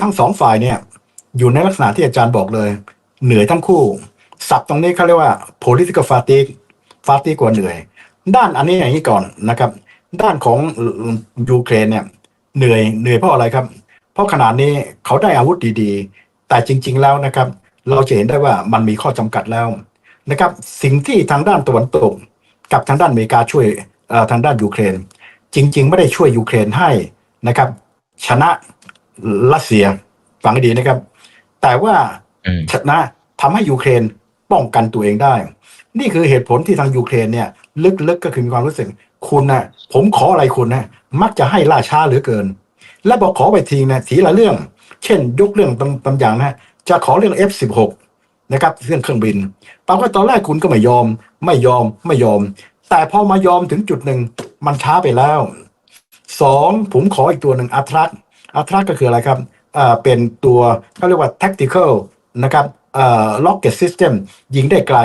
ทั้งสองฝ่ายเนี่ยอยู่ในลักษณะที่อาจารย์บอกเลย เหนื่อยทั้งคู่ศัพท์ตรงนี้เขาเรียกว่า political fatigue fatigue กว่าเหนื่อย ด้านอันนี้อย่างนี้ก่อนนะครับ ด้านของยูเครนเนี่ยเหนื่อยเหนื่อยเพราะอะไรครับ เพราะขนาดนี้เขาได้อาวุธดีๆ แต่จริง ๆ แล้วนะครับ เราจะเห็นได้ว่ามันมีข้อจำกัดแล้วนะครับ สิ่งที่ทางด้านตะวันตก กับทางด้านอเมริกาช่วยทางด้านยูเครน จริง ๆ ไม่ได้ช่วยยูเครนให้นะครับ ชนะ รัสเซียฟังให้ดีนะครับ แต่ว่าอืมชนะทำให้ยูเครนป้องกันตัวเองได้ นี่คือเหตุผลที่ทางยูเครนเนี่ย ลึกๆก็คือมีความรู้สึกคุณนะผมขออะไรคุณนะมักจะให้ล่าช้าเหลือเกิน และบอกขอไปทีนะทีละเรื่อง เช่น ยกเรื่องตำตำอย่างนะจะขอเรื่อง F16 นะครับเรื่องเครื่องบินปรากฏตอนแรกคุณก็ไม่ยอม ไม่ยอมไม่ยอม แต่พอมายอมถึงจุดหนึ่งมันช้าไปแล้วสองผมขออีกตัวหนึ่งอัทรัส อัทรัสก็คืออะไรครับอ่าเป็นตัวเขาเรียกว่า tactical นะครับอ่อ rocket system ยิงได้ไกล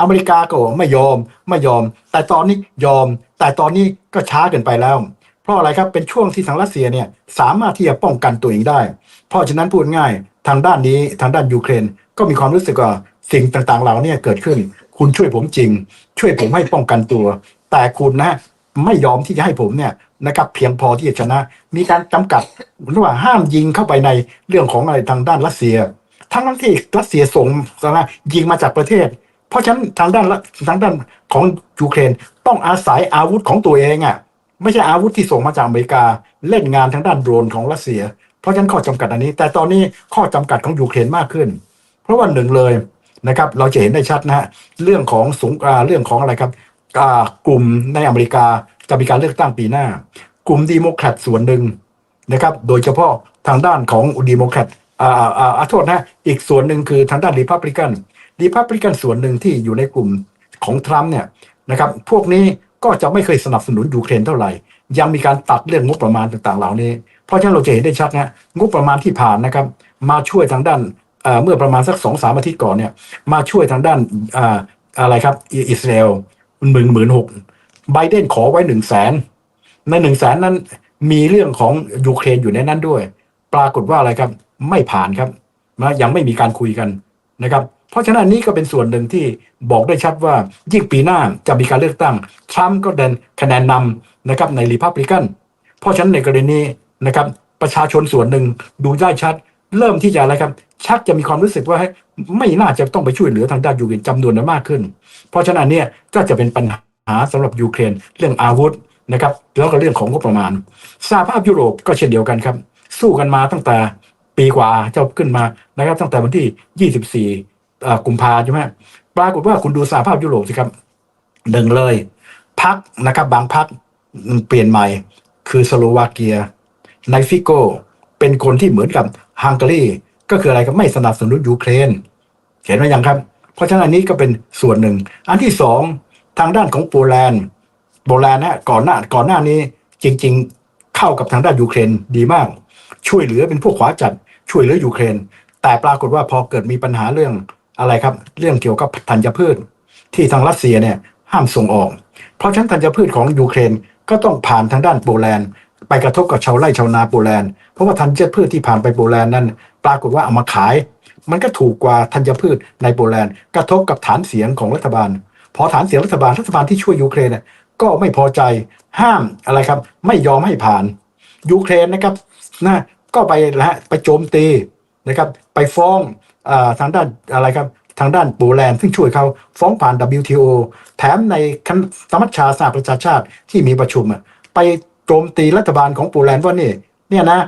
อเมริกาก็ไม่ยอมไม่ยอม แต่ตอนนี้ยอม แต่ตอนนี้ก็ช้าเกินไปแล้ว เพราะอะไรครับเป็นช่วงที่ทางรัสเซียเนี่ยสามารถที่จะป้องกันตัวเองได้ เพราะฉะนั้นพูดง่ายทางด้านนี้ทางด้านยูเครนก็มีความรู้สึกว่าสิ่งต่างๆเหล่านี้เกิดขึ้น คุณช่วยผมจริง ช่วยผมให้ป้องกันตัว แต่คุณนะไม่ยอมที่จะให้ผมเนี่ย นะครับ เพียงพอที่จะชนะ มีการจำกัดระหว่าห้ามยิงเข้าไปในเรื่องของอะไรทางด้านรัสเซีย ทั้งทั้งที่รัสเซียส่งสนะยิงมาจากประเทศ เพราะฉะนั้นทางด้านละทางด้านของยูเครนต้องอาศัยอาวุธของตัวเองอะไม่ใช่อาวุธที่ส่งมาจากอเมริกาเล่นงานทางด้านโดรนของรัสเซีย เพราะฉะนั้นข้อจำกัดอันนี้ แต่ตอนนี้ข้อจำกัดของยูเครนมากขึ้น เพราะว่าหนึ่งเลยนะครับเราจะเห็นได้ชัดนะฮะเรื่องของสงอ่าเรื่องของอะไรครับกลุ่มในอเมริกา จะมีการเลือกตั้งปีหน้า กลุ่มดีโมแครตส่วนหนึ่งนะครับ โดยเฉพาะทางด้านของดีโมแครตอ่าอ่าอ่าอ่าโทษนะอีกส่วนหนึ่งคือทางด้านรีพับลิกันรีพับลิกันส่วนหนึ่งที่อยู่ในกลุ่มของทรัมป์เนี่ยนะครับ พวกนี้ก็จะไม่เคยสนับสนุนยูเครนเท่าไหร่ ยังมีการตัดเรื่องงบประมาณต่างๆ เหล่านี้ เพราะฉะนั้นเราจะเห็นได้ชัดนะงบประมาณที่ผ่านนะครับ มาช่วยทางด้านเมื่อประมาณสักสองสามอาทิตย์ก่อนเนี่ยมาช่วยทางด้านออะไรครับอิสราเอลหมื่นหมื่นหก ไบเดนขอไว้หนึ่งแสนในหนึ่งแสนนั้น มีเรื่องของยูเครนอยู่ในนั้นด้วย ปรากฏว่าอะไรครับ ไม่ผ่านครับนะยังไม่มีการคุยกันนะครับ เพราะฉะนั้นนี่ก็เป็นส่วนหนึ่งที่บอกได้ชัดว่ายิ่งปีหน้าจะมีการเลือกตั้งทรัมป์ก็เดินคะแนนนำนะครับในรีพับลิกันเพราะฉะนั้นในกรณีนี้นะครับประชาชนส่วนหนึ่งดูได้ชัด เริ่มที่จะอะไรครับ ชักจะมีความรู้สึกว่าไม่น่าจะต้องไปช่วยเหลือทางด้านยูเครนจำนวนมากขึ้น เพราะฉะนั้นเนี่ยก็จะเป็นปัญหา หาสำหรับยูเครนเรื่องอาวุธนะครับแล้วก็เรื่องของงบประมาณสหภาพยุโรปก็เช่นเดียวกันครับ สู้กันมาตั้งแต่ปีกว่าจะขึ้นมานะครับตั้งแต่วันที่ 24เอ่กุมภาใช่ไหมปรากฏว่าคุณดูสหภาพยุโรปสิครับหนึ่งเลยพักนะครับบางพักเปลี่ยนใหม่คือสโลวาเกียไนฟิโกเป็นคนที่เหมือนกับฮังการีก็คืออะไรก็ไม่สนับสนุนยูเครน เห็นไหมยังครับ เพราะฉะนั้นอันนี้ก็เป็นส่วนหนึ่ง อันที่สอง ทางด้านของโปแลนด์โปแลนด์นะก่อนหน้าก่อนหน้านี้จริง ๆ เข้ากับทางด้านยูเครนดีมาก ช่วยเหลือเป็นพวกขวาจัดช่วยเหลือยูเครน แต่ปรากฏว่าพอเกิดมีปัญหาเรื่องอะไรครับ เรื่องเกี่ยวกับธัญพืช ที่ทางรัสเซียเนี่ยห้ามส่งออก เพราะฉะนั้นธัญพืชของยูเครนก็ต้องผ่านทางด้านโปแลนด์ไปกระทบกับชาวไร่ชาวนาโปแลนด์เพราะว่าธัญพืชที่ผ่านไปโปแลนด์นั้น ปรากฏว่าเอามาขาย มันก็ถูกกว่าธัญพืชในโปแลนด์ กระทบกับฐานเสียงของรัฐบาล พอฐานเสียงรัฐบาลรัฐบาลที่ช่วยยูเครนเนี่ยก็ไม่พอใจห้ามอะไรครับ ไม่ยอมให้ผ่านยูเครนนะครับนะก็ไปนะฮะไปโจมตีนะครับไปฟ้องอทางด้านอะไรครับทางด้านโปแลนด์ซึ่งช่วยเขาฟ้องผ่าน WTO แถมในคณะสมัชชาสหประชาชาติที่มีประชุมอะไปโจมตีรัฐบาลของโปแลนด์ว่านี่เนี่ยนะ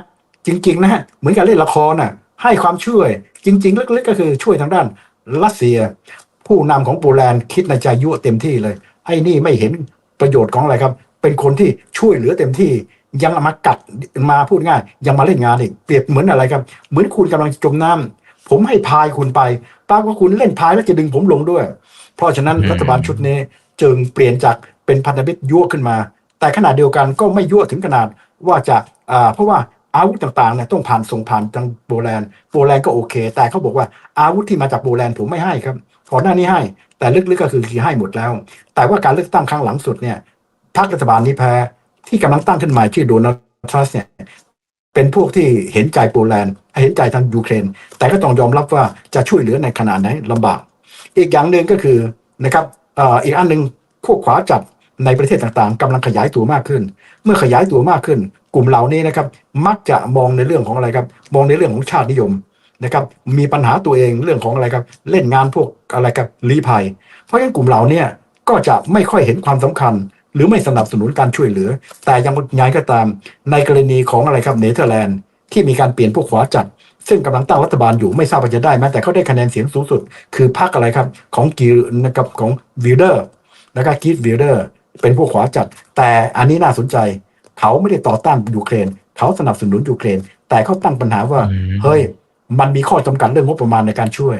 จริงๆนะฮะเหมือนกับเล่นละครน่ะให้ความช่วยจริงๆลึกๆก็คือช่วยทางด้านรัสเซีย ผู้นำของโปแลนด์คิดในใจยั่วเต็มที่เลย ไอ้นี่ไม่เห็นประโยชน์ของอะไรครับ เป็นคนที่ช่วยเหลือเต็มที่ยังเอามากัดมาพูดง่าย ยังมาเล่นงานอีกเปรียบเหมือนอะไรครับ เหมือนคุณกำลังจมน้ำผมให้พายคุณไปปรากฏว่าคุณเล่นพายแล้วจะดึงผมลงด้วย เพราะฉะนั้นอืมรัฐบาลชุดนี้จึงเปลี่ยนจากเป็นพันธมิตรยั่วขึ้นมา แต่ขนาดเดียวกันก็ไม่ยั่วถึงขนาดว่าจะอ่าเพราะว่าอาวุธต่างๆเนี่ยต้องผ่านส่งผ่านทางโปแลนด์โปแลนด์ก็โอเค แต่เขาบอกว่าอาวุธที่มาจากโปแลนด์ผมไม่ให้ครับ ก่อนหน้านี้ให้ แต่ลึกๆก็คือคือให้หมดแล้ว แต่ว่าการเลือกตั้งครั้งหลังสุดเนี่ยพรรครัฐบาลนี้แพ้ที่กำลังตั้งขึ้นมาชื่อโดนัลด์ทรัสเนี่ยเป็นพวกที่เห็นใจโปแลนด์เห็นใจทางยูเครน แต่ก็ต้องยอมรับว่าจะช่วยเหลือในขนาดไหนลำบาก อีกอย่างหนึ่งก็คือนะครับอ่ออีกอันหนึ่งขั้วขวาจัดในประเทศต่างๆกำลังขยายตัวมากขึ้น เมื่อขยายตัวมากขึ้น กลุ่มเหล่านี้นะครับ มักจะมองในเรื่องของอะไรครับ มองในเรื่องของชาตินิยม นะครับมีปัญหาตัวเองเรื่องของอะไรครับเล่นงานพวกอะไรครับลีภัย เพราะฉะนั้นกลุ่มเหล่าเนี้ก็จะไม่ค่อยเห็นความสำคัญ หรือไม่สนับสนุนการช่วยเหลือ แต่ยังไงก็ตามในกรณีของอะไรครับเนเธอร์แลนด์ที่มีการเปลี่ยนพวกขวาจัด ซึ่งกำลังตั้งรัฐบาลอยู่ไม่ทราบว่าจะได้ไหมแต่เขาได้คะแนนเสียงสูงสุด คือพรรคอะไรครับของกีนะครับของวิลเดอร์นะครับกีดวิลเดอร์เป็นพวกขวาจัด แต่อันนี้น่าสนใจ เขาไม่ได้ต่อต้านยูเครน เขาสนับสนุนยูเครน แต่เขาตั้งปัญหาว่าอืมเฮ้ย มันมีข้อจำกัดเรื่องงบประมาณในการช่วย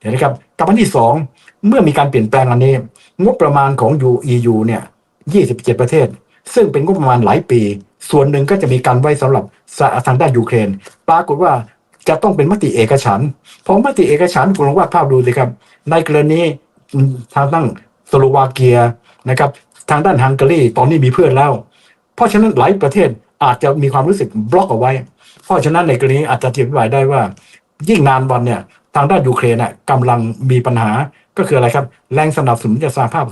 เห็นไหมครับกับอันที่สองเมื่อมีการเปลี่ยนแปลงอันนี้ งบประมาณของ EU เนี่ย27ประเทศ ซึ่งเป็นงบประมาณหลายปี ส่วนหนึ่งก็จะมีการไว้สำหรับทางด้านยูเครน ปรากฏว่าจะต้องเป็นมติเอกฉันพอมติเอกฉันคุณลองวาดภาพดูสิครับ ในกรณีทางด้านสโลวาเกียนะครับ ทางด้านฮังการีตอนนี้มีเพื่อนแล้ว เพราะฉะนั้นหลายประเทศอาจจะมีความรู้สึกบล็อกเอาไว้ เพราะฉะนั้นในกรณีอาจจะอธิบายได้ว่า ยิ่งนานวันเนี่ยทางด้านยูเครนน่ะกำลังมีปัญหาก็คืออะไรครับ แรงสนับสนุนจากสหภาพ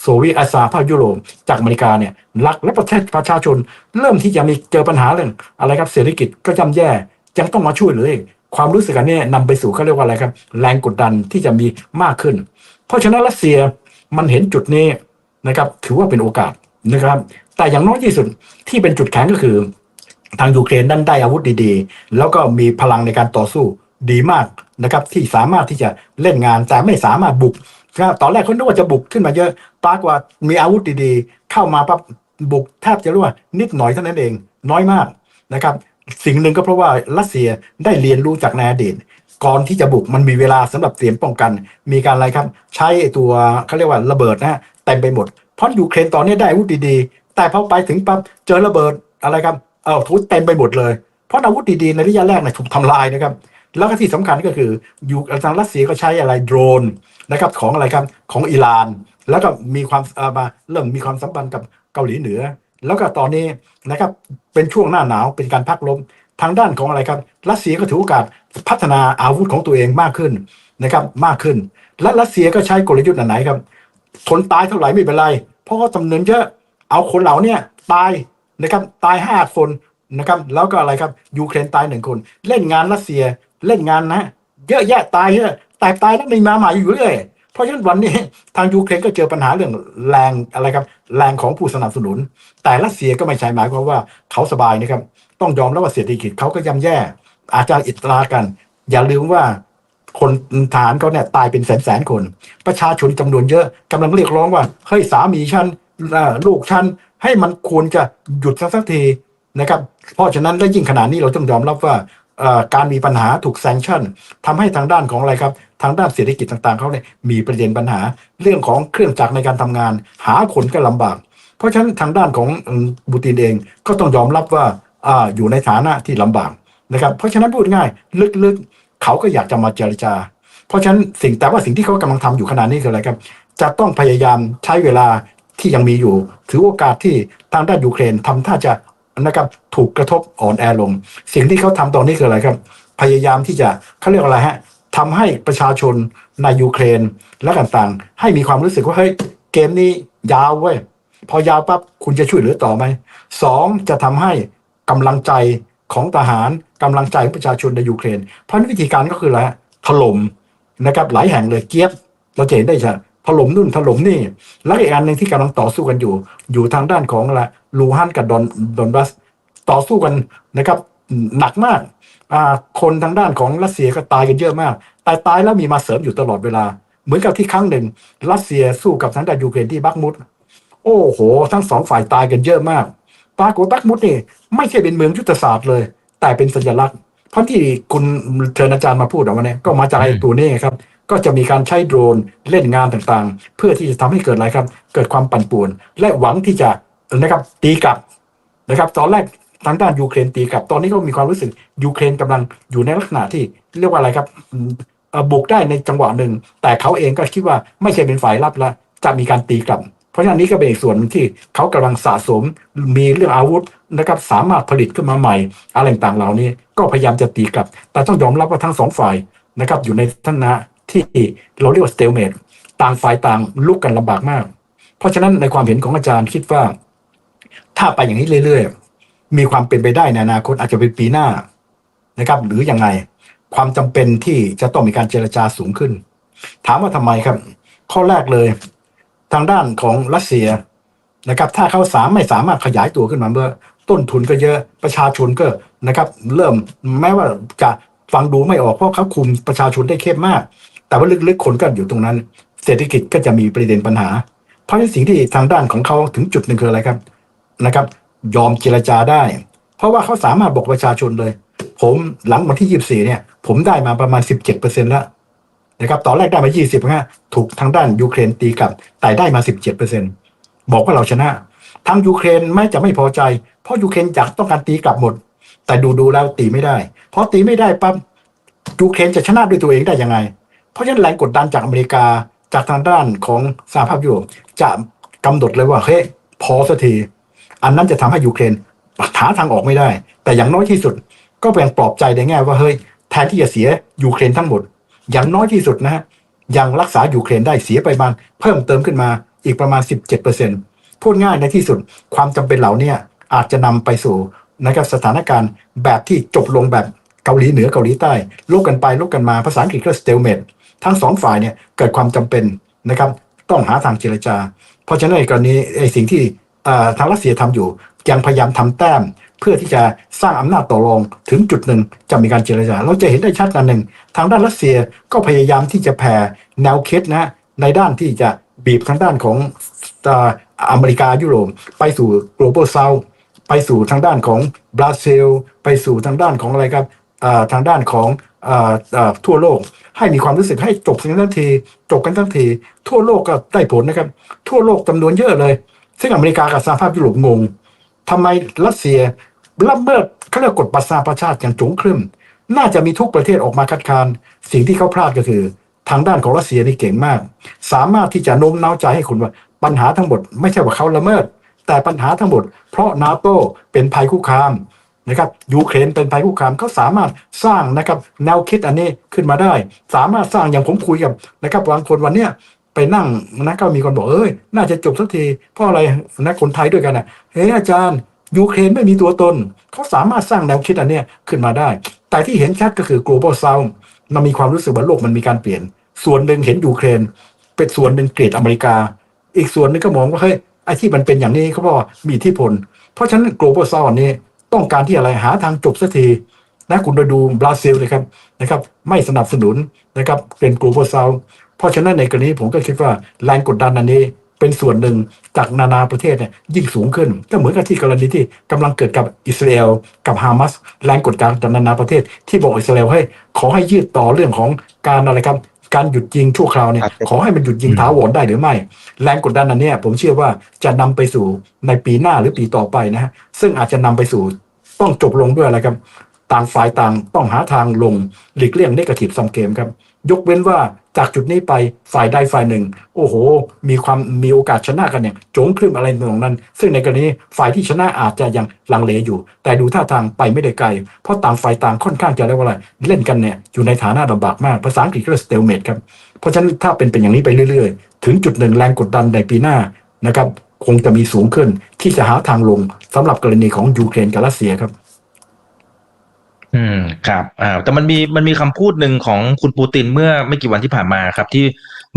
โซเวียตอาสหภาพยุโรปจากอเมริกาเนี่ยรักและประเทศประชาชน เริ่มที่จะมีเจอปัญหาเรื่องอะไรครับเศรษฐกิจก็ย่ำแย่ยังต้องมาช่วยเหลืออีกความรู้สึกอันนี้นำไปสู่เขาเรียกว่าอะไรครับ แรงกดดันที่จะมีมากขึ้น เพราะฉะนั้นรัสเซียมันเห็นจุดนี้นะครับ ถือว่าเป็นโอกาสนะครับ แต่อย่างน้อยที่สุดที่เป็นจุดแข็งก็คือ ทางยูเครนนั้นได้อาวุธดีๆ แล้วก็มีพลังในการต่อสู้ดีมากนะครับที่สามารถที่จะเล่นงานแต่ไม่สามารถบุกนะตอนแรกเขาคิดว่าจะบุกขึ้นมาเยอะปรากฏว่ามีอาวุธดีๆ เข้ามาปั๊บบุกแทบจะรู้ว่านิดหน่อยเท่านั้นเองน้อยมากนะครับสิ่งหนึ่งก็เพราะว่ารัสเซียได้เรียนรู้จากในอดีตก่อนที่จะบุกมันมีเวลาสำหรับเตรียมป้องกัน มีการอะไรครับ ใช้ตัวเขาเรียกว่าระเบิดนะฮะเต็มไปหมดเพราะยูเครนตอนนี้ได้อาวุธดีๆ แต่พอไปถึงปั๊บเจอระเบิดอะไรครับ เออทุบเต็มไปหมดเลย เพราะอาวุธดีๆในระยะแรกเนี่ยถูกทำลายนะครับ แล้วก็ที่สำคัญก็คืออยู่ทางรัสเซียก็ใช้อะไรโดรนนะครับของอะไรครับของอิหร่าน แล้วก็มีความเออมาเริ่มมีความสัมพันธ์กับเกาหลีเหนือ แล้วก็ตอนนี้นะครับเป็นช่วงหน้าหนาวเป็นการพักลมทางด้านของอะไรครับรัสเซียก็ถือโอกาสพัฒนาอาวุธของตัวเองมากขึ้นนะครับมากขึ้น และรัสเซียก็ใช้กลยุทธ์อันไหนครับคนตายเท่าไหร่ไม่เป็นไร เพราะเขาจำเนวนเยอะเอาคนเหล่านี้ตาย นะครับตายห้าคนนะครับแล้วก็อะไรครับยูเครนตายหนึ่งคน เล่นงานรัสเซียเล่นงานนะ เยอะแยะตายเยอะแต่ตายแล้วมีมาใหม่อยู่เรื่อยเพราะฉะนั้นวันนี้ทางยูเครนก็เจอปัญหาเรื่องแรงอะไรครับ แรงของผู้สนับสนุน แต่รัสเซียก็ไม่ใช่หมายความว่าเขาสบายนะครับ ต้องยอมรับว่าเศรษฐกิจเขาก็ย่ำแย่ อาจจะอิตรากัน อย่าลืมว่าคนทหารเขาเนี่ยตายเป็นแสนแสนคน ประชาชนจำนวนเยอะกำลังเรียกร้องว่าเฮ้ยสามีฉัน ลูกฉันให้มันควรจะหยุดสักสักทีนะครับ เพราะฉะนั้นและยิ่งขนาดนี้เราต้องยอมรับว่าการมีปัญหาถูกแซงชั่นทำให้ทางด้านของอะไรครับ ทางด้านเศรษฐกิจต่างๆเขาเนี่ยมีประเด็นปัญหาเรื่องของเครื่องจักรในการทำงาน หาคนก็ลำบาก เพราะฉะนั้นทางด้านของบูตินเองก็ต้องยอมรับว่าออยู่ในฐานะที่ลำบากนะครับ เพราะฉะนั้นพูดง่ายลึกๆเขาก็อยากจะมาเจรจา เพราะฉะนั้นสิ่งแต่ว่าสิ่งที่เขากำลังทำอยู่ขณะนี้คืออะไรครับ จะต้องพยายามใช้เวลา ที่ยังมีอยู่ ถือโอกาสที่ทางด้านยูเครนทำท่าจะนะครับถูกกระทบอ่อนแอลง สิ่งที่เขาทำตอนนี้คืออะไรครับ พยายามที่จะเขาเรียกว่าอะไรฮะทำให้ประชาชนในยูเครนและต่างๆ ให้มีความรู้สึกว่าเฮ้ยเกมนี้ยาวเว้ยพอยาวปั๊บคุณจะช่วยเหลือต่อไหมสองจะทำให้กำลังใจของทหารกำลังใจของประชาชนในยูเครน เพราะวิธีการก็คืออะไรถล่มนะครับหลายแห่งเลยเกียบเราจะเห็นได้ชัด ถล่มนู่นถล่มนี่ แล้วอีกอันหนึ่งที่กำลังต่อสู้กันอยู่ อยู่ทางด้านของละลูฮันกับดอนดอนบัสต่อสู้กันนะครับ หนักมากคนทางด้านของรัสเซียก็ตายกันเยอะมาก แต่ตายแล้วมีมาเสริมอยู่ตลอดเวลา เหมือนกับที่ครั้งหนึ่ง รัสเซียสู้กับทางด้านยูเครนที่บักมุดโอ้โห ทั้งสองฝ่ายตายกันเยอะมากปรากฏบักมุดนี่ไม่ใช่เป็นเมืองยุทธศาสตร์เลย แต่เป็นสัญลักษณ์เพราะที่คุณเชิญอาจารย์มาพูดออกมาเนี่ยก็มาจากไอ้ตัวนี้ครับ ก็จะมีการใช้โดรนเล่นงานต่างๆ เพื่อที่จะทำให้เกิดอะไรครับ เกิดความปั่นป่วน และหวังที่จะนะครับตีกลับนะครับ ตอนแรกทางด้านยูเครนตีกลับ ตอนนี้ก็มีความรู้สึกยูเครนกำลังอยู่ในลักษณะที่เรียกว่าอะไรครับบุกได้ในจังหวะหนึ่ง แต่เขาเองก็คิดว่าไม่ใช่เป็นฝ่ายรับละจะมีการตีกลับ เพราะฉะนั้นนี้ก็เป็นอีกส่วนที่เขากำลังสะสมมีเรื่องอาวุธนะครับสามารถผลิตขึ้นมาใหม่ อะไรต่างเหล่านี้ ก็พยายามจะตีกลับ แต่ต้องยอมรับว่าทั้งสองฝ่ายนะครับอยู่ในฐานะ ที่เราเรียกว่าสเตลเมตต่างฝ่ายต่างลุกกันลำบากมาก เพราะฉะนั้นในความเห็นของอาจารย์คิดว่า ถ้าไปอย่างนี้เรื่อยๆ มีความเป็นไปได้ในอนาคตอาจจะเป็นปีหน้านะครับ หรืออยังไงความจำเป็นที่จะต้องมีการเจรจาสูงขึ้น ถามว่าทำไมครับ ข้อแรกเลย ทางด้านของรัสเซียนะครับ ถ้าเขาสามไม่สามารถขยายตัวขึ้นมาเมื่อต้นทุนก็เยอะประชาชนก็นะครับ เริ่มแม้ว่าจะฟังดูไม่ออกเพราะเขาคุมประชาชนได้เข้มมาก แต่ว่าลึกๆคนก็อยู่ตรงนั้น เศรษฐกิจก็จะมีประเด็นปัญหา เพราะฉะนั้นสิ่งที่ทางด้านของเขาถึงจุดหนึ่งคืออะไรครับนะครับ ยอมเจรจาได้ เพราะว่าเขาสามารถบอกประชาชนเลย ผมหลังวันที่24เนี่ย ผมได้มาประมาณ17%แล้วนะครับตอนแรกได้มา20นะฮะถูกทางด้านยูเครนตีกลับแต่ได้มา17%บอกว่าเราชนะทางยูเครนไม่จะไม่พอใจ เพราะยูเครนอยากต้องการตีกลับหมด แต่ดูดูๆแล้วตีไม่ได้ เพราะตีไม่ได้ปั๊บยูเครนจะชนะด้วยตัวเองได้ยังไง เพราะฉะนั้นแรงกดดันจากอเมริกาจากทางด้านของสหภาพยุโรปจะกำหนดเลยว่าเฮ้ยพอสักทีอันนั้นจะทำให้ยูเครนหาทางออกไม่ได้ แต่อย่างน้อยที่สุดก็ยังปลอบใจในแง่ว่าเฮ้ยแทนที่จะเสียยูเครนทั้งหมด อย่างน้อยที่สุดนะฮะยังรักษายูเครนได้เสียไปบ้างเพิ่มเติมขึ้นมาอีกประมาณ 17%พูดง่ายในที่สุดความจำเป็นเหล่านี้อาจจะนำไปสู่นะครับสถานการณ์แบบที่จบลงแบบเกาหลีเหนือเกาหลีใต้ลบกันไปลบกันมาภาษาอังกฤษก็ stalemate ทั้งสองฝ่ายเนี่ยเกิดความจำเป็นนะครับ ต้องหาทางเจรจา เพราะฉะนั้นในกรณีไอ้สิ่งที่ทางรัสเซียทำอยู่ยังพยายามทำแต้มเพื่อที่จะสร้างอำนาจต่อรองถึงจุดหนึ่งจะมีการเจรจา เราจะเห็นได้ชัดกันหนึ่ง ทางด้านรัสเซียก็พยายามที่จะแผ่แนวคิดนะในด้านที่จะบีบทางด้านของอเมริกายุโรปไปสู่ global south ไปสู่ทางด้านของบราซิล ไปสู่ทางด้านของอะไรครับทางด้านของออทั่วโลก ให้มีความรู้สึกให้จบกันทันทีจบกันทันทีทั่วโลกก็ได้ผลนะครับ ทั่วโลกจำนวนเยอะเลย ซึ่งอเมริกากับสหภาพยุโรปงงทำไมรัสเซียละเมิดเขาเรียกกฎประชาประชาติอย่างจงครึ่มน่าจะมีทุกประเทศออกมาคัดค้านสิ่งที่เขาพลาดก็คือ ทางด้านของรัสเซียนี่เก่งมาก สามารถที่จะโน้มน้าวใจให้คุณว่าปัญหาทั้งหมด ไม่ใช่ว่าเขาละเมิด แต่ปัญหาทั้งหมด เพราะนาโตเป็นภัยคุกคาม นะครับยูเครนเป็นภัยคุกคามเขาสามารถสร้างนะครับแนวคิดอันนี้ขึ้นมาได้ สามารถสร้างอย่างผมคุยกับนะครับบางคนวันเนี้ยไปนั่งนะก็มีคนบอกเอ้ยน่าจะจบสักทีเพราะอะไรนะคนไทยด้วยกันนะเฮ้ยอาจารย์ยูเครนไม่มีตัวตน เขาสามารถสร้างแนวคิดอันนี้ขึ้นมาได้ แต่ที่เห็นชัดก็คือ global south มันมีความรู้สึกว่าโลกมันมีการเปลี่ยน ส่วนหนึ่งเห็นยูเครน เป็นส่วนหนึ่งเกลียดอเมริกา อีกส่วนหนึงก็มองว่าเฮ้ยไอ้ที่มันเป็นอย่างนี้เขาบอกมีอิทธิพล เพราะฉะนั้น global south นี้ ต้องการที่อะไรหาทางจบสักทีนะคุณไปดูบราซิลเลยครับนะครับ ไม่สนับสนุนนะครับเป็น global south เพราะฉะนั้นในกรณีผมก็คิดว่าแรงกดดันอันนี้เป็นส่วนหนึ่งจากนานาประเทศเนี่ยยิ่งสูงขึ้น ก็เหมือนกับที่กรณีที่กำลังเกิดกับอิสราเอลกับฮามาสแรงกดดันจากนานาประเทศ ที่บอกอิสราเอลให้ขอให้ยืดต่อเรื่องของการอะไรครับ การหยุดยิงชั่วคราวเนี่ยครับขอให้มันหยุดยิงถาวรได้หรือไม่ แรงกดดันอันเนี้ยผมเชื่อว่าจะนำไปสู่ในปีหน้าหรือปีต่อไปนะฮะซึ่งอาจจะนำไปสู่ต้องจบลงด้วยอะไรครับ ต่างฝ่ายต่างต้องหาทางลงหลีกเลี่ยงนกาทีฟซัมเกมครับ ยกเว้นว่าจากจุดนี้ไปฝ่ายใดฝ่ายหนึ่ง โอ้โห มีความมีโอกาสชนะกันอย่างโจงครึ่มอะไรตรงนั้น ซึ่งในกรณีฝ่ายที่ชนะอาจจะยังลังเลอยู่ แต่ดูท่าทางไปไม่ได้ไกล เพราะต่างฝ่ายต่างค่อนข้างจะเรียกว่าอะไรเล่นกันเนี่ยอยู่ในฐานะลำบากมากภาษาอังกฤษก็เรียกสเตลเมตครับเพราะฉะนั้นถ้าเป็นเป็นอย่างนี้ไปเรื่อยๆ ถึงจุดหนึ่งแรงกดดันในปีหน้านะครับคงจะมีสูงขึ้นที่จะหาทางลงสำหรับกรณีของยูเครนกับรัสเซียครับ อืมครับอ่าแต่มันมีมันมีคำพูดหนึ่งของคุณปูตินเมื่อไม่กี่วันที่ผ่านมาครับ ที่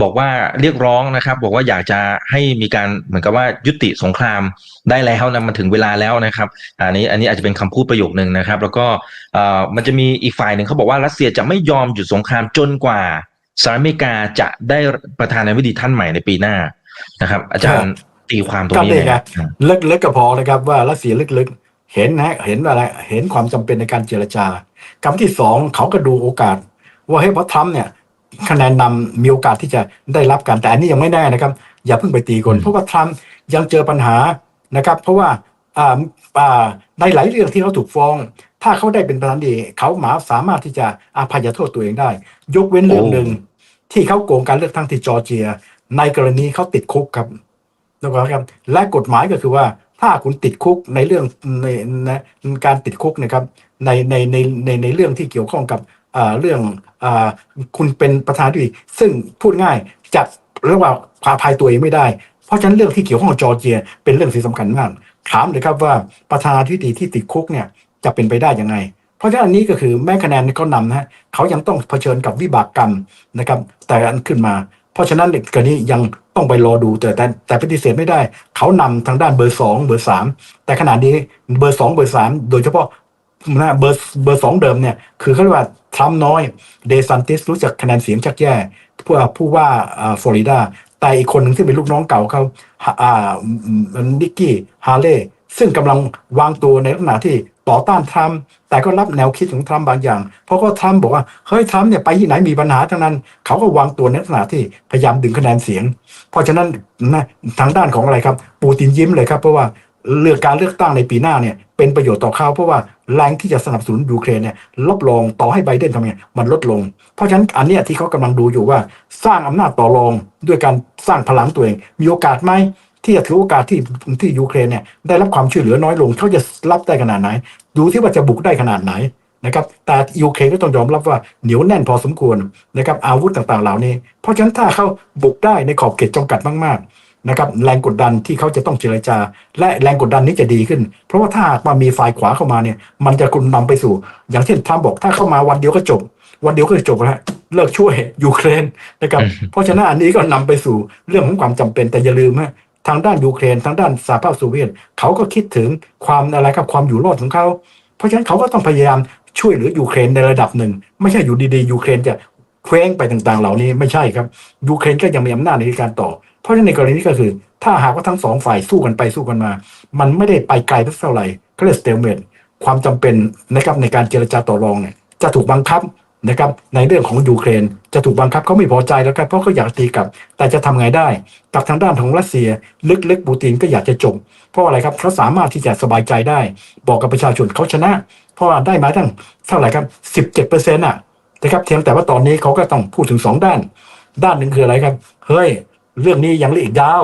บอกว่าเรียกร้องนะครับ บอกว่าอยากจะให้มีการเหมือนกับว่ายุติสงครามได้แล้วนะมันถึงเวลาแล้วนะครับอันนี้อันนี้อาจจะเป็นคำพูดประโยคนึงนะครับ แล้วก็อ่ามันจะมีอีกฝ่ายหนึ่งเขาบอกว่ารัสเซียจะไม่ยอมหยุดสงครามจนกว่าสหรัฐอเมริกาจะได้ประธานาธิบดีท่านใหม่ในปีหน้านะครับ อาจารย์ตีความตรงนี้ก็เลนี่ยไงครับลึกๆก็พอนะครับว่ารัสเซียลึกๆ เห็นนะเห็นอะไร เห็นความจำเป็นในการเจรจากัที่สองเขาก็ดูโอกาส ว่าเฮ้ยเพราะทรัมป์เนี่ยคะแนนนำมีโอกาสที่จะได้รับการแต่อันนี้ยังไม่แน่นะครับ อย่าเพิ่งไปตีคนอืมเพราะว่าทรัมป์ยังเจอปัญหานะครับ เพราะว่าอ่าอ่าในหลายเรื่องที่เขาถูกฟ้อง ถ้าเขาได้เป็นประธานาธิบดีเขาหมาสามารถที่จะอาภัยโทษตัวเองได้ ยกเว้นเรื่องหนึ่งที่เขาโกงการเลือกตั้งที่จอร์เจีย ในกรณีเขาติดคุกครับนะครับและกฎหมายก็คือว่า ถ้าคุณติดคุกในเรื่องในในการติดคุกนะครับในในในในในเรื่องที่เกี่ยวข้องกับเรื่องอคุณเป็นประธานดีซึ่งพูดง่ายจะเรียกว่าพาภายตัวเองไม่ได้ เพราะฉะนั้นเรื่องที่เกี่ยวข้องกับจอร์เจีย เป็นเรื่องที่สำคัญมาก ถามเลยครับว่าประธานาธิบดีที่ติดคุกเนี่ยจะเป็นไปได้ยังไง เพราะฉะนั้นอันนี้ก็คือแม้คะแนนเขานำนะฮะเขายังต้องเผชิญกับวิบากกรรมนะครับแต่อันขึ้นมา เพราะฉะนั้นเด็กกรณียัง ต้องไปรอดูแต่แต่แต่ปฏิเสธไม่ได้ เขานำทางด้านเบอร์สองเบอร์สามแต่ขณะนี้เบอร์สองเบอร์สามโดยเฉพาะนะเบอร์เบอร์สองเดิมเนี่ย คือเขาเรียกว่าทรัมป์น้อยเดซันติสรู้จักคะแนนเสียงชักแย่ผู้ผู้ว่าอ่าฟลอริดาแต่อีกคนหนึ่งที่เป็นลูกน้องเก่าเขาอ่านิกกี้ฮาเล่ซึ่งกำลังวางตัวในลักษณะที่ ต่อต้านทรัมป์แต่ก็รับแนวคิดของทรัมป์บางอย่าง เพราะก็ทรัมป์บอกว่าเฮ้ยทรัมป์เนี่ยไปที่ไหนมีปัญหาทั้งนั้น เขาก็วางตัวในลักษณะที่พยายามดึงคะแนนเสียง เพราะฉะนั้นนะทางด้านของอะไรครับ ปูตินยิ้มเลยครับ เพราะว่าเลือกการเลือกตั้งในปีหน้าเนี่ยเป็นประโยชน์ต่อเขาเพราะว่าแรงที่จะสนับสนุนยูเครนเนี่ยลดลงต่อให้ไบเดนทำไงมันลดลง เพราะฉะนั้นอันเนี้ยที่เขากำลังดูอยู่ว่าสร้างอำนาจต่อรองด้วยการสร้างพลังตัวเอง มีโอกาสไหม ที่จะถือโอกาสที่ที่ยูเครนเนี่ยได้รับความช่วยเหลือน้อยลงเขาจะรับได้ขนาดไหน ดูที่ว่าจะบุกได้ขนาดไหนนะครับแต่ยูเครนก็ต้องยอมรับว่าเหนียวแน่นพอสมควรนะครับอาวุธต่างๆเหล่านี้ เพราะฉะนั้นถ้าเขาบุกได้ในขอบเขตจำกัดมากๆนะครับแรงกดดันที่เขาจะต้องเจรจา และแรงกดดันนี้จะดีขึ้น เพราะว่าถ้าหากมามีฝ่ายขวาเข้ามาเนี่ยมันจะคุณนำไปสู่ อย่างเช่นทรัมป์บอกถ้าเข้ามาวันเดียวก็จบ วันเดียวก็จะจบแล้วฮะเลิกช่วยยูเครนนะครับอืมเพราะฉะนั้นอันนี้ก็นำไปสู่เรื่องของความจำเป็นแต่อย่าลืมฮะ ทางด้านยูเครน ทางด้านสหภาพโซเวียตเขาก็คิดถึงความอะไรครับความอยู่รอดของเขา เพราะฉะนั้นเขาก็ต้องพยายามช่วยเหลือยูเครนในระดับหนึ่ง ไม่ใช่อยู่ดีๆยูเครนจะเคว้งไปต่างๆ เหล่านี้ไม่ใช่ครับยูเครนก็ยังมีอำนาจในการต่อ เพราะฉะนั้นในกรณีนี้ก็คือ ถ้าหากว่าทั้งสองฝ่ายสู้กันไปสู้กันมา มันไม่ได้ไปไกลเท่าไหร่ก็เรียสเตลเมตความจำเป็นนะครับในการเจรจาต่อรองเนี่ยจะถูกบังคับ นะครับในเรื่องของยูเครนจะถูกบังคับเขาไม่พอใจแล้วครับเพราะเขาอยากตีกลับ แต่จะทำไงได้กับทางด้านของรัสเซีย ลึกๆปูตินก็อยากจะจบเพราะอะไรครับเขาสามารถที่จะสบายใจได้ บอกกับประชาชนเขาชนะ เพราะว่าได้มาตั้งเท่าไหร่ครับสิบเจ็ดเปอร์เซ็นต์อะนะครับเพียงแต่ว่าตอนนี้เขาก็ต้องพูดถึงสองด้าน ด้านหนึ่งคืออะไรครับเฮ้ยเรื่องนี้ยังเหลืออีกยาว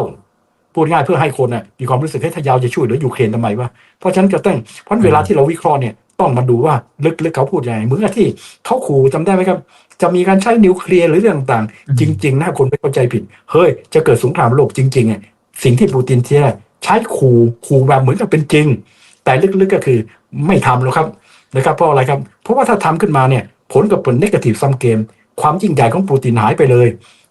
พูดง่ายเพื่อให้คนน่ะมีความรู้สึกให้ถ้ายาวจะช่วยเหลือยูเครนทำไมวะเพราะฉะนั้นจะต้องเพราะเวลาที่เราวิเคราะห์เนี่ย ต้องมาดูว่าลึกๆเขาพูดยังไงเหมือนกับที่เขาขู่จำได้ไหมครับ จะมีการใช้นิวเคลียร์หรือเรื่องต่างๆ จริงๆนะคนไม่เข้าใจผิด เฮ้ย จะเกิดสงครามโลกจริงๆอะสิ่งที่ปูตินเทียใช้ขู่ขู่แบบเหมือนกับเป็นจริง แต่ลึกๆก็คือไม่ทำหรอกครับนะครับเพราะอะไรครับ เพราะว่าถ้าทำขึ้นมาเนี่ยผลกับผลนกาทีฟซัมเกม ความยิ่งใหญ่ของปูตินหายไปเลย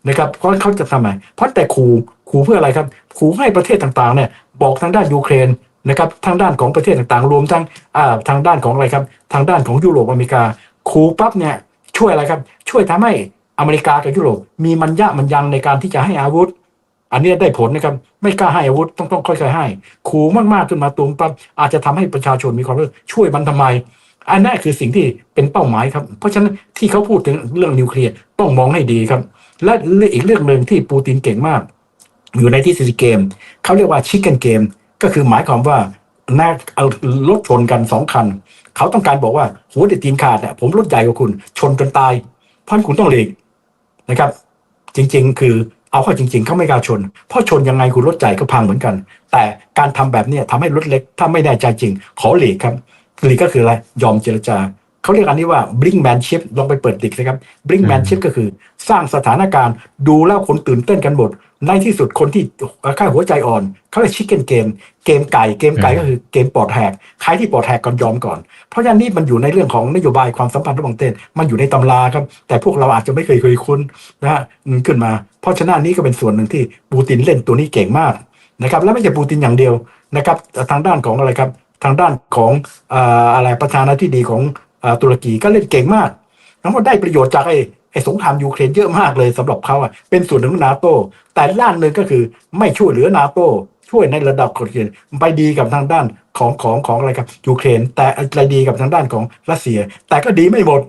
นะครับเพราะเขาจะทำไมเพราะแต่ขู่ขู่เพื่ออะไรครับขู่ให้ประเทศต่างๆเนี่ยบอกทางด้านยูเครน นะครับทางด้านของประเทศต่างๆ รวมทั้งทางด้านของอะไรครับ ทางด้านของยุโรปอเมริกาขู่ปั๊บเนี่ยช่วยอะไรครับ ช่วยทำให้อเมริกากับยุโรปมีมันยะมันยังในการที่จะให้อาวุธ อันนี้ได้ผลนะครับ ไม่กล้าให้อาวุธต้องต้องค่อยๆให้ขู่มากๆขึ้นมาตูมปั๊บอาจจะทำให้ประชาชนมีความรู้ช่วยมันทำไมอันนั้นคือสิ่งที่เป็นเป้าหมายครับ เพราะฉะนั้นที่เขาพูดถึงเรื่องนิวเคลียร์ต้องมองให้ดีครับ และอีกเรื่องหนึ่งที่ปูตินเก่งมาก อยู่ในที่สิเกมเขาเรียกว่าชิคเก้นเกม ก็คือหมายความว่าน่าเอารถชนกันสองคัน เขาต้องการบอกว่าหัวเด็ดตีนขาดเนี่ยผมรถใหญ่กว่าคุณ ชนจนตาย เพราะคุณต้องหลีกนะครับ จริง ๆ คือเอาเข้าจริง ๆ เขาไม่กล้าชน เพราะชนยังไงคุณรถใหญ่ก็พังเหมือนกัน แต่การทำแบบนี้ยทำให้รถเล็กถ้าไม่แน่ใจจริง ขอหลีกครับหลีกก็คืออะไรยอมเจรจาเขาเรียกอันนี้ว่า brinkmanship ลองไปเปิดดิกนะครับ brinkmanship ก็คือ สร้างสถานการณ์ดูแล้วคนตื่นเต้นกันหมด ในที่สุดคนที่ค่าหัวใจอ่อนเขาเรียกชิคเก้นเกม เกมไก่ เกมไก่ก็คือเกมปลอดแหกใครที่ปลอดแหกก่อนยอมก่อน เพราะฉะนั้นนี่มันอยู่ในเรื่องของนโยบายความสัมพันธ์ระหว่างประเทศมันอยู่ในตำราครับ แต่พวกเราอาจจะไม่เคยเคยคุ้นนะฮะขึ้นมา เพราะฉะนั้นนี่ก็เป็นส่วนหนึ่งที่ปูตินเล่นตัวนี้เก่งมากนะครับ และไม่ใช่ปูตินอย่างเดียวนะครับ ทางด้านของอะไรครับ ทางด้านของอ่าอะไรประธานาธิบดีของอ่าตุรกีก็เล่นเก่งมากทั้งหมดได้ประโยชน์จากไอ้ ไอ้สงครามยูเครนเยอะมากเลยสำหรับเขาอะเป็นส่วนหนึ่งของนาโตแต่ด้านหนึ่งก็คือไม่ช่วยเหลือนาโตช่วยในระดับคนเขียนไปดีกับทางด้านของของของอะไรครับยูเครน แต่อะไรดีกับทางด้านของรัสเซีย แต่ก็ดีไม่หมด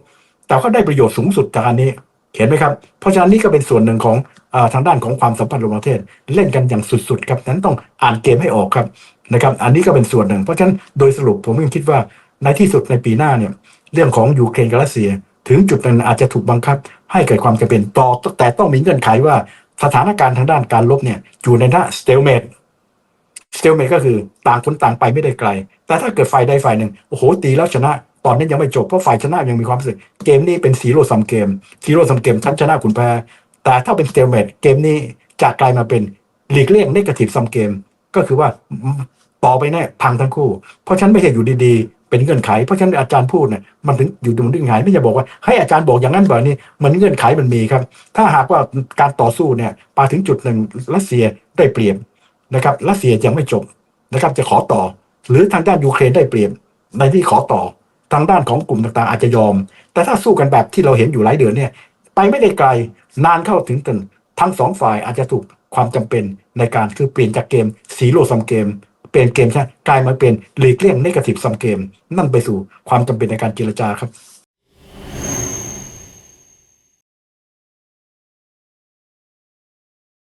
แต่ก็ได้ประโยชน์สูงสุดจากอันนี้เห็นไหมครับ เพราะฉะนั้นนี่ก็เป็นส่วนหนึ่งของอทางด้านของความสัมพันธ์ระหว่างประเทศ เล่นกันอย่างสุดๆครับนั้นต้องอ่านเกมให้ออกครับนะครับ อันนี้ก็เป็นส่วนหนึ่ง เพราะฉะนั้นโดยสรุปผมยังคิดว่าในที่สุดในปีหน้าเนี่ยเรื่องของยูเครนกับรัสเซีย ถึงจุดนั้นอาจจะถูกบังคับ ให้เกิดความจำเป็นต่อแต่ต้องมีเงื่อนไขว่าสถานการณ์ทางด้านการลบเนี่ยอยู่ในหน้าสเตลเมตสเตลเมก็คือต่างคนต่างไปไม่ได้ไกล แต่ถ้าเกิดฝ่ายใดฝ่ายหนึ่งโอ้โหตีแล้วชนะ ตอนนี้ยังไม่จบเพราะฝ่ายชนะยังมีความรู้สึกเกมนี้เป็นซีโร่ซัมเกมซีโร่ซัมเกมฉันชนะคุณแพ้แต่ถ้าเป็นสเตลเมเกมนี้จะกลายมาเป็นหลีกเลี่ยงนกาทีฟซัมเกมก็คือว่าต่อไปแน่พังทั้งคู่ เพราะฉันไม่ใช่อยู่ดีๆ เป็นเงื่อนไข เพราะฉะนั้นอาจารย์พูดเนี่ยมันถึงอยู่ตรงเงื่อนไขไม่ใช่บอกว่าให้อาจารย์บอกอย่างนั้นแบบนี้มันเงื่อนไขมันมีครับ ถ้าหากว่าการต่อสู้เนี่ยมาถึงจุดหนึ่งรัสเซียได้เปรียบนะครับรัสเซียยังไม่จบนะครับจะขอต่อ หรือทางด้านยูเครนได้เปรียบในที่ขอต่อทางด้านของกลุ่มต่างๆ อาจจะยอม แต่ถ้าสู้กันแบบที่เราเห็นอยู่หลายเดือนเนี่ยไปไม่ได้ไกลนานเข้าถึงกันทั้งสองฝ่ายอาจจะถูกความจำเป็นในการคือเปลี่ยนจากเกมสีโลซัมเกม เปลี่ยนเกมใช่กลายมาเป็นหลีกเลี่ยงนกาทีฟซัมเกมนั่นไปสู่ความจำเป็นในการเจรจาครับ